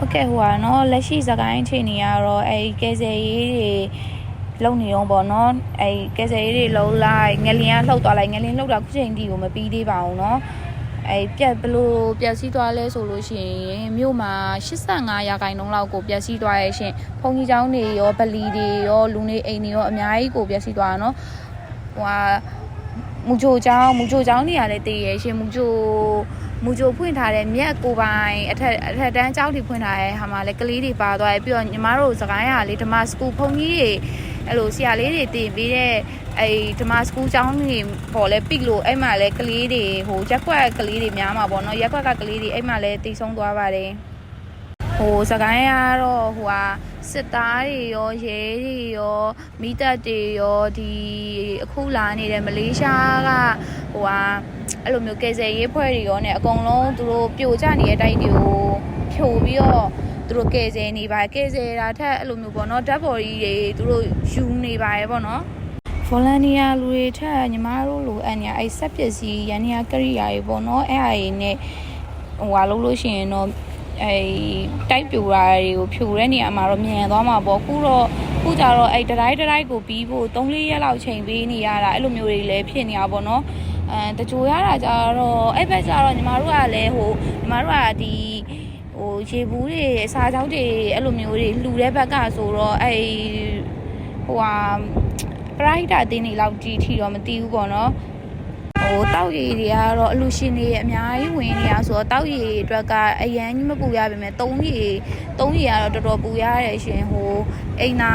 ဟုတ်ကဲ့ဟိုကနော်လက်ရှိစကိုင်းချိန်နေရတော့အဲကဲဆယ်ရေးတွေလုံနေအောင်ပေါ့နော်အဲကဲဆယ်ရေးတွေလုံလိုက်ငလျင်ကလှုပ်သွားလိုက်ငလျင်လှုပ်တာခုချိန်ထိကိုမပြီးသေးပါဘူးနော်အဲပြက်ဘလို့ပြက်စီးသွားလဲဆိုလို့ရှိရင်မြို့မှာ85ရာခိုင်နှုန်းလောက်ကိုပြက်စီးသွားရဲ့ရှင်ဖုန်ကြီးเจ้าတွေရောဗလီတွေရောလူနေအိမ်တွေရောအများကြီးကိုပြက်စီးသွားတာနော်ဟိုက မူချိုကျောင်းမူချိုကျောင်းနေရာလည်းတည်ရရှင်မူချိုမူဂျိုဖွင့်ထားတဲ့မြက်ကိုပိုင်အထက်အထက်တန်းကျောင်းတွေဖွင့်ထားတဲ့ဟာမှာလည်းကလေးတွေပါသွားတယ်ပြီးတော့ညီမတို့စကိုင်းရလေးဓမ္မစကူဖုန်ကြီးတွေအဲ့လိုဆရာလေးတွေတင်ပေးတဲ့အဲ့ဓမ္မစကူကျောင်းတွေပေါ်လဲပိလို့အဲ့မှာလဲကလေးတွေဟိုရက်ွက်ကလေးတွေများမှာပေါ့နော်ရက်ွက်ကကလေးတွေအဲ့မှာလဲတိတ်ဆုံးသွားပါတယ်ဟိုစကိုင်းရတော့ဟိုဟာ စစ်သားတွေရောရဲတွေရောမိသက်တွေရောဒီအခုလာနေတဲ့မလေးရှားကဟိုဟာအဲ့လိုမျိုးကယ်ဆယ်ရေးဖွဲ့တွေရောねအကုန်လုံးသူတို့ပြိုကျနေတဲ့တိုက်တွေကိုဖြိုပြီးတော့သူတို့ကယ်ဆယ်နေပါကယ်ဆယ်တာထက်အဲ့လိုမျိုးပေါ့နော်ဓာတ်ပေါ်ကြီးတွေသူတို့ယူနေပါရဲ့ပေါ့နော် volunteer လူတွေထက်ညီမတို့လိုအန်ညာအဲ့ဆက်ပစ္စည်းရန်ညာကရိယာတွေပေါ့နော်အဲ့အရာတွေနဲ့ဟိုဟာလုပ်လို့ရှိရင်တော့ အဲ့တိုက်ပြူတာတွေကိုဖြိုတဲ့နေရာမှာတော့မြန်သွားမှာပေါ့ခုတော့ခုကြတော့အဲ့တတိုင်းတတိုင်းကိုပြီးဖို့3-4ရက်လောက်ချိန်ပေးနေရတာအဲ့လိုမျိုးတွေလည်းဖြစ်နေတာပေါ့နော်အဲတကြိုရတာကြတော့အဲ့ဘက်ကျတော့ညီမတို့ကလည်းဟိုညီမတို့ကဒီဟိုရေဘူးတွေအစာချောက်တွေအဲ့လိုမျိုးတွေလှူတဲ့ဘက်ကဆိုတော့အဲ့ဟိုဟာပရိုက်တာတင်းနေလောက်ကြီးထီတော့မသိဘူးပေါ့နော် ဟိုတောက်ရည်တွေကတော့အလူရှင်တွေအများကြီးဝင်နေတာဆိုတော့တောက်ရည်တွေအတွက်ကအရန်ကြီးမပူရပါမယ်၃ရည်၃ရည်ကတော့တော်တော်ပူရတယ်ရှင်ဟိုအိမ်နာ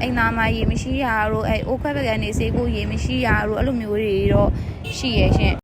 အိမ်နာမှာရေမရှိရတို့အဲအိုးခွဲဘက်ကနေစေးဖို့ရေမရှိရတို့အဲ့လိုမျိုးတွေတော့ရှိရရှင်